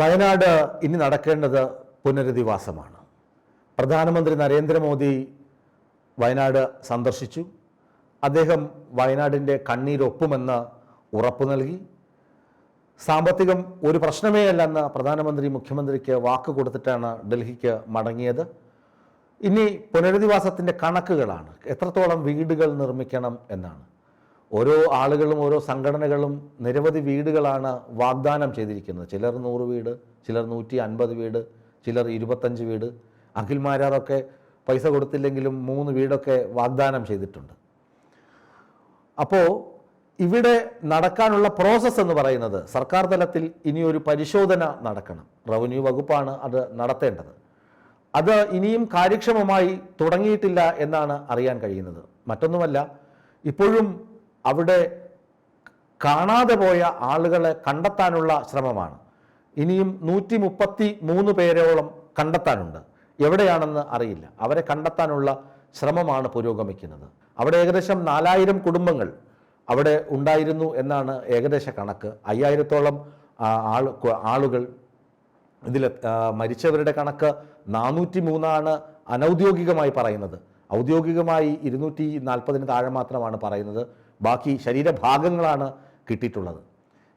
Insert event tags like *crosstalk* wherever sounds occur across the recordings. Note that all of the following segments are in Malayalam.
വയനാട് ഇനി നടക്കേണ്ടത് പുനരധിവാസമാണ്. പ്രധാനമന്ത്രി നരേന്ദ്രമോദി വയനാട് സന്ദർശിച്ചു. അദ്ദേഹം വയനാടിന്റെ കണ്ണീരൊപ്പുമെന്ന് ഉറപ്പു നൽകി. സാമ്പത്തികം ഒരു പ്രശ്നമേ അല്ലെന്ന് പ്രധാനമന്ത്രി മുഖ്യമന്ത്രിക്ക് വാക്ക് കൊടുത്തിട്ടാണ് ഡൽഹിക്ക് മടങ്ങിയത്. ഇനി പുനരധിവാസത്തിന്റെ കണക്കുകളാണ്. എത്രത്തോളം വീടുകൾ നിർമ്മിക്കണം എന്നാണ്. ഓരോ ആളുകളും ഓരോ സംഘടനകളും നിരവധി വീടുകളാണ് വാഗ്ദാനം ചെയ്തിരിക്കുന്നത്. ചിലർ നൂറ് വീട് ചിലർ നൂറ്റി അൻപത് വീട് ചിലർ ഇരുപത്തഞ്ച് വീട്. അഖിൽമാരാറൊക്കെ പൈസ കൊടുത്തില്ലെങ്കിലും മൂന്ന് വീടൊക്കെ വാഗ്ദാനം ചെയ്തിട്ടുണ്ട്. അപ്പോൾ ഇവിടെ നടക്കാനുള്ള പ്രോസസ്സ് എന്ന് പറയുന്നത് സർക്കാർ തലത്തിൽ ഇനിയൊരു പരിശോധന നടക്കണം. റവന്യൂ വകുപ്പാണ് അത് നടത്തേണ്ടത്. അത് ഇനിയും കാര്യക്ഷമമായി തുടങ്ങിയിട്ടില്ല എന്നാണ് അറിയാൻ കഴിയുന്നത്. മറ്റൊന്നുമല്ല ഇപ്പോഴും അവിടെ കാണാതെ പോയ ആളുകളെ കണ്ടെത്താനുള്ള ശ്രമമാണ്. ഇനിയും നൂറ്റി മുപ്പത്തി മൂന്ന് പേരോളം കണ്ടെത്താനുണ്ട്. എവിടെയാണെന്ന് അറിയില്ല. അവരെ കണ്ടെത്താനുള്ള ശ്രമമാണ് പുരോഗമിക്കുന്നത്. അവിടെ ഏകദേശം നാലായിരം കുടുംബങ്ങൾ അവിടെ ഉണ്ടായിരുന്നു എന്നാണ് ഏകദേശ കണക്ക്. അയ്യായിരത്തോളം ആൾ ആളുകൾ ഇതിൽ മരിച്ചവരുടെ കണക്ക് നാനൂറ്റി മൂന്നാണ് അനൗദ്യോഗികമായി പറയുന്നത്. ഔദ്യോഗികമായി ഇരുന്നൂറ്റി നാൽപ്പതിന് താഴെ മാത്രമാണ് പറയുന്നത്. ബാക്കി ശരീരഭാഗങ്ങളാണ് കിട്ടിയിട്ടുള്ളത്.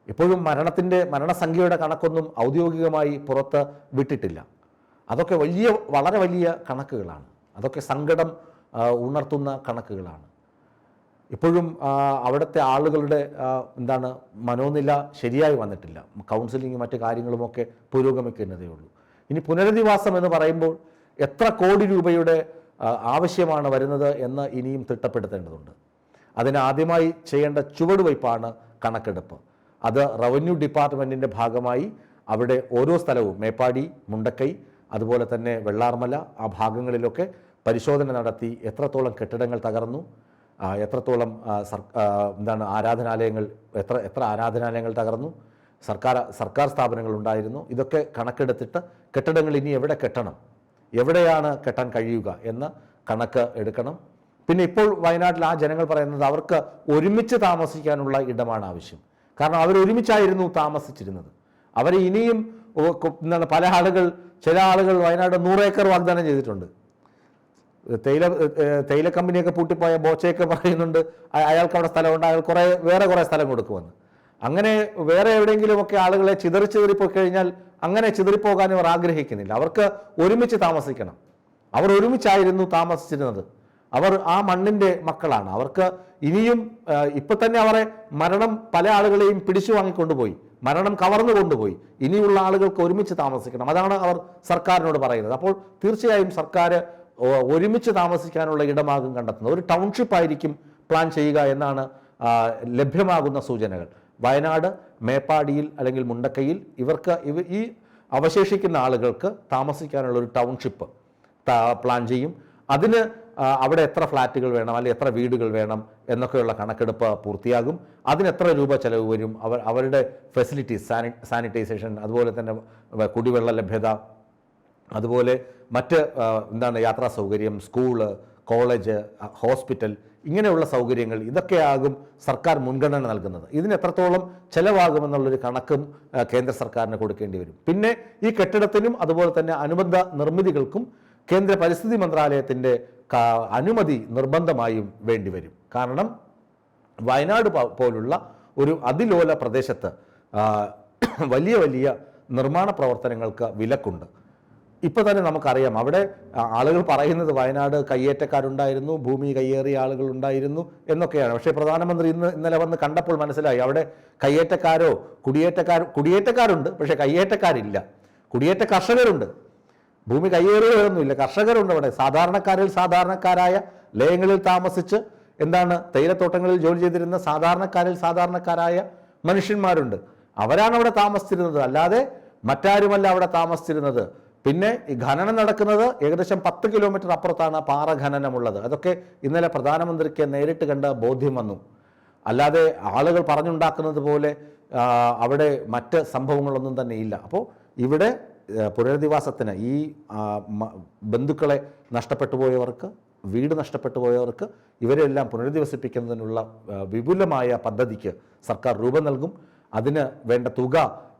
ഇപ്പോഴും മരണത്തിന്റെ മരണസംഖ്യയുടെ കണക്കൊന്നും ഔദ്യോഗികമായി പുറത്ത് വിട്ടിട്ടില്ല. അതൊക്കെ വലിയ വളരെ വലിയ കണക്കുകളാണ്. അതൊക്കെ സങ്കടം ഉണർത്തുന്ന കണക്കുകളാണ്. ഇപ്പോഴും അവിടുത്തെ ആളുകളുടെ എന്താണ് മനോനില ശരിയായി വന്നിട്ടില്ല. കൗൺസിലിംഗ് മറ്റു കാര്യങ്ങളുമൊക്കെ പുരോഗമിക്കുന്നതേ ഉള്ളൂ ഇനി പുനരധിവാസം എന്ന് പറയുമ്പോൾ എത്ര കോടി രൂപയുടെ ആവശ്യമാണ് വരുന്നത് എന്ന് ഇനിയും തിട്ടപ്പെടുത്തേണ്ടതുണ്ട്. അതിന് ആദ്യമായി ചെയ്യേണ്ട ചുവടുവയ്പ്പാണ് കണക്കെടുപ്പ്. അത് റവന്യൂ ഡിപ്പാർട്ട്മെന്റിന്റെ ഭാഗമായി അവിടെ ഓരോ സ്ഥലവും മേപ്പാടി മുണ്ടക്കൈ അതുപോലെ തന്നെ വെള്ളാർമല ആ ഭാഗങ്ങളിലൊക്കെ പരിശോധന നടത്തി എത്രത്തോളം കെട്ടിടങ്ങൾ തകർന്നു എത്രത്തോളം സർ എന്താണ് ആരാധനാലയങ്ങൾ എത്ര എത്ര ആരാധനാലയങ്ങൾ തകർന്നു സർക്കാർ സർക്കാർ സ്ഥാപനങ്ങൾ ഉണ്ടായിരുന്നു ഇതൊക്കെ കണക്കെടുത്തിട്ട് കെട്ടിടങ്ങൾ ഇനി എവിടെ കെട്ടണം എവിടെയാണ് കെട്ടാൻ കഴിയുക എന്ന കണക്ക് എടുക്കണം. പിന്നെ ഇപ്പോൾ വയനാട്ടിൽ ആ ജനങ്ങൾ പറയുന്നത് അവർക്ക് ഒരുമിച്ച് താമസിക്കാനുള്ള ഇടമാണ് ആവശ്യം. കാരണം അവർ ഒരുമിച്ചായിരുന്നു താമസിച്ചിരുന്നത്. അവർ ഇനിയും എന്താണ് പല ആളുകൾ ചില ആളുകൾ വയനാട് ഏക്കർ വാഗ്ദാനം ചെയ്തിട്ടുണ്ട്. തേയില തേയില കമ്പനിയൊക്കെ പൂട്ടിപ്പോയ ബോച്ചയൊക്കെ പറയുന്നുണ്ട് അയാൾക്ക് അവിടെ സ്ഥലമുണ്ട് അയാൾ കുറേ വേറെ കുറേ സ്ഥലം കൊടുക്കുമെന്ന്. അങ്ങനെ വേറെ എവിടെയെങ്കിലുമൊക്കെ ആളുകളെ ചിതറി ചിതറിപ്പോയി കഴിഞ്ഞാൽ അങ്ങനെ ചിതറിപ്പോകാൻ അവർ ആഗ്രഹിക്കുന്നില്ല. അവർക്ക് ഒരുമിച്ച് താമസിക്കണം. അവർ ഒരുമിച്ചായിരുന്നു താമസിച്ചിരുന്നത്. അവർ ആ മണ്ണിന്റെ മക്കളാണ്. അവർക്ക് ഇനിയും ഇപ്പം തന്നെ അവരെ മരണം പല ആളുകളെയും പിടിച്ചു വാങ്ങിക്കൊണ്ടുപോയി. മരണം കവർന്നു കൊണ്ടുപോയി. ഇനിയുള്ള ആളുകൾക്ക് ഒരുമിച്ച് താമസിക്കണം. അതാണ് അവർ സർക്കാരിനോട് പറയുന്നത്. അപ്പോൾ തീർച്ചയായും സർക്കാർ ഒരുമിച്ച് താമസിക്കാനുള്ള ഇടമാകും കണ്ടെത്തുന്നത്. ഒരു ടൗൺഷിപ്പ് ആയിരിക്കും പ്ലാൻ ചെയ്യുക എന്നാണ് ലഭ്യമാകുന്ന സൂചനകൾ. വയനാട് മേപ്പാടിയിൽ അല്ലെങ്കിൽ മുണ്ടക്കയിൽ ഇവർക്ക് ഇവ ഈ അവശേഷിക്കുന്ന ആളുകൾക്ക് താമസിക്കാനുള്ള ഒരു ടൗൺഷിപ്പ് പ്ലാൻ ചെയ്യും. അതിന് അവിടെ എത്ര ഫ്ലാറ്റുകൾ വേണം അല്ലെങ്കിൽ എത്ര വീടുകൾ വേണം എന്നൊക്കെയുള്ള കണക്കെടുപ്പ് പൂർത്തിയാകും. അതിന് എത്ര രൂപ ചിലവ് വരും അവർ അവരുടെ ഫെസിലിറ്റീസ് സാനി സാനിറ്റൈസേഷൻ അതുപോലെ തന്നെ കുടിവെള്ള ലഭ്യത അതുപോലെ മറ്റ് എന്താണ് യാത്രാ സൗകര്യം സ്കൂൾ കോളേജ് ഹോസ്പിറ്റൽ ഇങ്ങനെയുള്ള സൗകര്യങ്ങൾ ഇതൊക്കെയാകും സർക്കാർ മുൻഗണന നൽകുന്നത്. ഇതിന് എത്രത്തോളം ചെലവാകുമെന്നുള്ളൊരു കണക്കും കേന്ദ്ര സർക്കാരിന് കൊടുക്കേണ്ടി വരും. പിന്നെ ഈ കെട്ടിടത്തിനും അതുപോലെ തന്നെ അനുബന്ധ നിർമ്മിതികൾക്കും കേന്ദ്ര പരിസ്ഥിതി മന്ത്രാലയത്തിന്റെ അനുമതി നിർബന്ധമായും വേണ്ടിവരും കാരണം വയനാട് പോലുള്ള ഒരു അതിലോല പ്രദേശത്ത് *clears throat* വലിയ വലിയ നിർമ്മാണ പ്രവർത്തനങ്ങൾക്ക് വിലക്കുണ്ട്. ഇപ്പോൾ തന്നെ നമുക്കറിയാം. അവിടെ ആളുകൾ പറയുന്നത് വയനാട് കയ്യേറ്റക്കാരുണ്ടായിരുന്നു ഭൂമി കയ്യേറിയ ആളുകൾ ഉണ്ടായിരുന്നു എന്നൊക്കെയാണ്. പക്ഷേ പ്രധാനമന്ത്രി ഇന്ന് ഇന്നലെ വന്ന് കണ്ടപ്പോൾ മനസ്സിലായി അവിടെ കയ്യേറ്റക്കാരോ കുടിയേറ്റക്കാരോ കുടിയേറ്റക്കാരുണ്ട് പക്ഷേ കയ്യേറ്റക്കാരില്ല. കുടിയേറ്റ കർഷകരുണ്ട്. ഭൂമി കയ്യേറുകയൊന്നുമില്ല കർഷകരുണ്ട് അവിടെ. സാധാരണക്കാരിൽ സാധാരണക്കാരായ ലയങ്ങളിൽ താമസിച്ച് എന്താണ് തേയിലത്തോട്ടങ്ങളിൽ ജോലി ചെയ്തിരുന്ന സാധാരണക്കാരിൽ സാധാരണക്കാരായ മനുഷ്യന്മാരുണ്ട്. അവരാണ് അവിടെ താമസിച്ചിരുന്നത്. അല്ലാതെ മറ്റാരുമല്ല അവിടെ താമസിച്ചിരുന്നത്. പിന്നെ ഈ ഖനനം നടക്കുന്നത് ഏകദേശം പത്ത് കിലോമീറ്റർ അപ്പുറത്താണ് പാറ ഖനനമുള്ളത്. അതൊക്കെ ഇന്നലെ പ്രധാനമന്ത്രിക്ക് നേരിട്ട് കണ്ട ബോധ്യം വന്നു. അല്ലാതെ ആളുകൾ പറഞ്ഞുണ്ടാക്കുന്നത് പോലെ അവിടെ മറ്റ് സംഭവങ്ങളൊന്നും തന്നെ ഇല്ല. അപ്പോൾ ഇവിടെ പുനരധിവാസത്തിന് ഈ ബന്ധുക്കളെ നഷ്ടപ്പെട്ടു പോയവർക്ക് വീട് നഷ്ടപ്പെട്ടു പോയവർക്ക് ഇവരെല്ലാം പുനരധിവസിപ്പിക്കുന്നതിനുള്ള വിപുലമായ പദ്ധതിക്ക് സർക്കാർ രൂപം നൽകും. അതിന് വേണ്ട തുക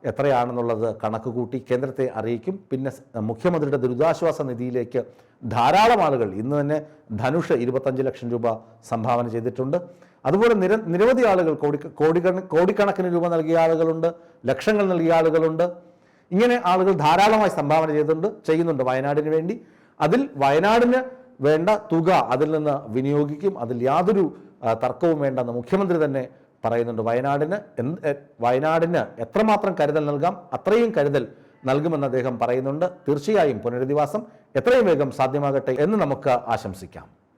എത്രയാണെന്നുള്ളത് കണക്ക് കൂട്ടി കേന്ദ്രത്തെ അറിയിക്കും. പിന്നെ മുഖ്യമന്ത്രിയുടെ ദുരിതാശ്വാസ നിധിയിലേക്ക് ധാരാളം ആളുകൾ ഇന്ന് തന്നെ ധനുഷ് ഇരുപത്തഞ്ച് ലക്ഷം രൂപ സംഭാവന ചെയ്തിട്ടുണ്ട്. അതുപോലെ നിര നിരവധി ആളുകൾ കോടി കോടി കോടിക്കണക്കിന് രൂപ നൽകിയ ആളുകളുണ്ട് ലക്ഷങ്ങൾ നൽകിയ ആളുകളുണ്ട്. ഇങ്ങനെ ആളുകൾ ധാരാളമായി സംഭാവന ചെയ്തിട്ടുണ്ട് ചെയ്യുന്നുണ്ട് വയനാടിന് വേണ്ടി. അതിൽ വയനാടിന് വേണ്ട തുക അതിൽ നിന്ന് വിനിയോഗിക്കും അതിൽ യാതൊരു തർക്കവും വേണ്ടെന്ന് മുഖ്യമന്ത്രി തന്നെ പറയുന്നുണ്ട്. വയനാടിന് എന്ത് വയനാടിന് എത്രമാത്രം കരുതൽ നൽകാം അത്രയും കരുതൽ നൽകുമെന്ന് അദ്ദേഹം പറയുന്നുണ്ട്. തീർച്ചയായും പുനരധിവാസം എത്രയും വേഗം സാധ്യമാകട്ടെ എന്ന് നമുക്ക് ആശംസിക്കാം.